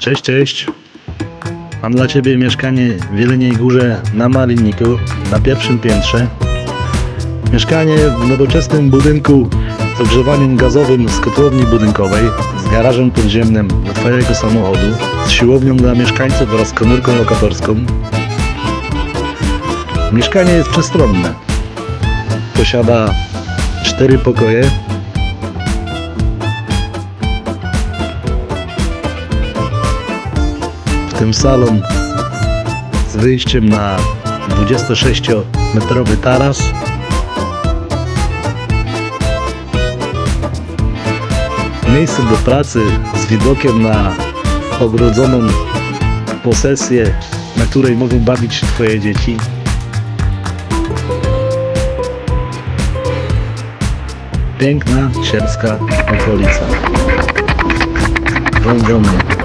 Cześć, cześć. Mam dla Ciebie mieszkanie w Jeleniej Górze na Malinniku, na pierwszym piętrze. Mieszkanie w nowoczesnym budynku z ogrzewaniem gazowym z kotłowni budynkowej, z garażem podziemnym do Twojego samochodu, z siłownią dla mieszkańców oraz komórką lokatorską. Mieszkanie jest przestronne. Posiada cztery pokoje, tym salon z wyjściem na 26-metrowy taras. Miejsce do pracy z widokiem na ogrodzoną posesję, na której mogą bawić się Twoje dzieci. Piękna, sierpska okolica. Wądromy.